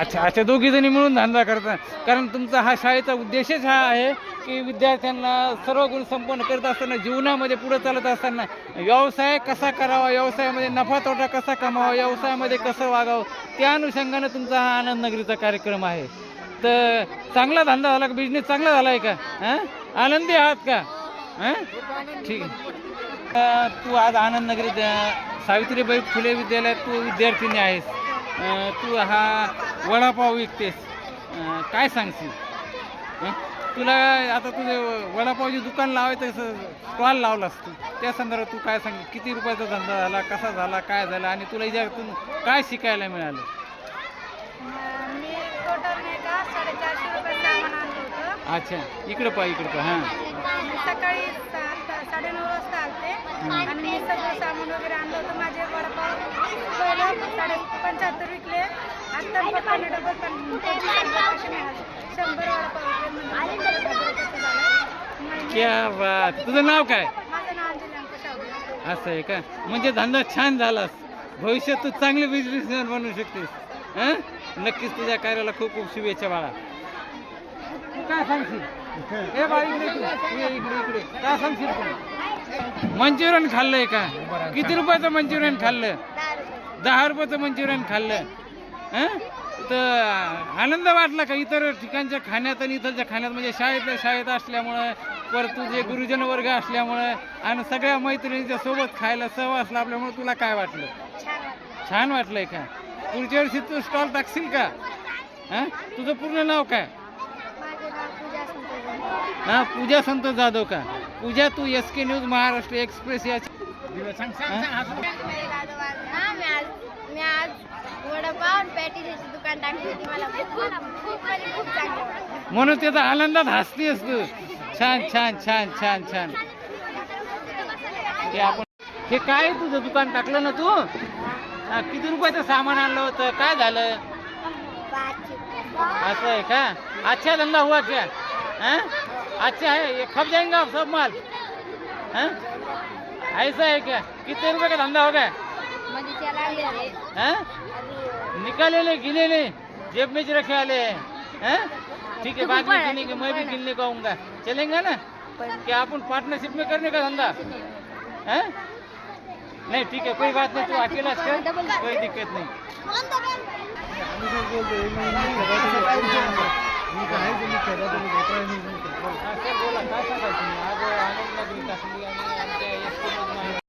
अच्छा अच्छा दोघी जणी मिळून धंदा करता. कारण तुमचा हा शाळेचा उद्देशच हा आहे की विद्यार्थ्यांना सर्व गुण संपन्न करत असताना जीवनामध्ये पुढे चालत असताना व्यवसाय कसा करावा व्यवसायामध्ये नफा तोटा कसा कमावा व्यवसायामध्ये कसं वागावं त्या अनुषंगानं तुमचा हा आनंद नगरीचा कार्यक्रम आहे. तर चांगला धंदा झाला का? बिझनेस चांगला झाला आहे का? हां? आनंदी आहात का? हां? ठीक आहे. तू आज आनंद नगरीत सावित्रीबाई फुले विद्यालयात तू विद्यार्थिनी आहेस. तू हा वडापाव विकतेस. काय सांगशील? तुला आता तुझं वडापावचे दुकान लावायचं स्टॉल लावलास तू. त्या संदर्भात तू काय सांग किती रुपयाचा धंदा झाला कसा झाला काय झाला आणि तुला याच्यातून काय शिकायला मिळालं? अच्छा इकडं पहा इकडं पहा हां. सकाळी साडेनऊ वाजता आलते. आणि मी सगळं सामान वगैरे आणलं होतं. माझे वडापाव पहिलं साडे पंच्याहत्तर विकले. आत्ता पप्पाने डबल पण शंभर वडापाव क्या बात. तुझं नाव काय? माझं नाव अंजली असं आहे का? म्हणजे धंदा छान झालास. भविष्यात तू चांगले बिझनेसमॅन बनू शकतेस. हं? नक्कीच तुझ्या कार्याला खूप खूप शुभेच्छा बाळा. काय सांगशील? इकडे तू. इकडे इकडे. काय सांगशील तू? मंचुरियन खाल्लंय का? किती रुपयाचं मंचुरियन खाल्लं? दहा रुपयाचं मंचुरियन खाल्लं. हां? तर आनंद वाटला का इतर ठिकाणच्या खाण्यात आणि इतरच्या खाण्यात? म्हणजे शाळेतल्या शाळेत असल्यामुळं परत तुझे गुरुजन वर्ग असल्यामुळं आणि सगळ्या मैत्रिणींच्या सोबत खायला सहवास लाभल्यामुळे तुला काय वाटलं छान वाटलं? छान वाटलंय का? पुढच्या वर्षी तू स्टॉल टाकशील का? हां? तुझं पूर्ण नाव काय माझे नाव पूजा संतोष हां पूजा संतोष जाधव का? पूजा तू S K news Maharashtra express या मी आज मी आज वडापाव आणि पॅटीची दुकान टाकली होती मला. खूप खूप म्हणजे खूप चांगलं. वाटलं म्हणून त्याचा आनंदात हसतेस तू. छान छान छान छान छान. हे आपण हे काय तुझं दुकान टाकलं ना तू? हा, किती रुपयाचं सामान आणलं होतं? काय झालं? असं आहे का? अच्छा धंदा हुआ क्या? हाँ? अच्छा है ये खप जाएँगे आप सब माल हाँ? ऐसा है क्या कितने रुपए का धंधा हो गया हाँ? निकाले ले गिने ले जेब में ज रखे वाले हैं हाँ? ठीक है बाद में गिनेंगे मैं भी गिनने को आऊँगा चलेंगे ना क्या अपन पार्टनरशिप में करने का धंधा हाँ? नहीं ठीक है कोई बात नहीं तू अकेला कर कोई दिक्कत नहीं हा, सर बोला काय सांगाल तुम्ही आज आनंद नगरी टाकली आणि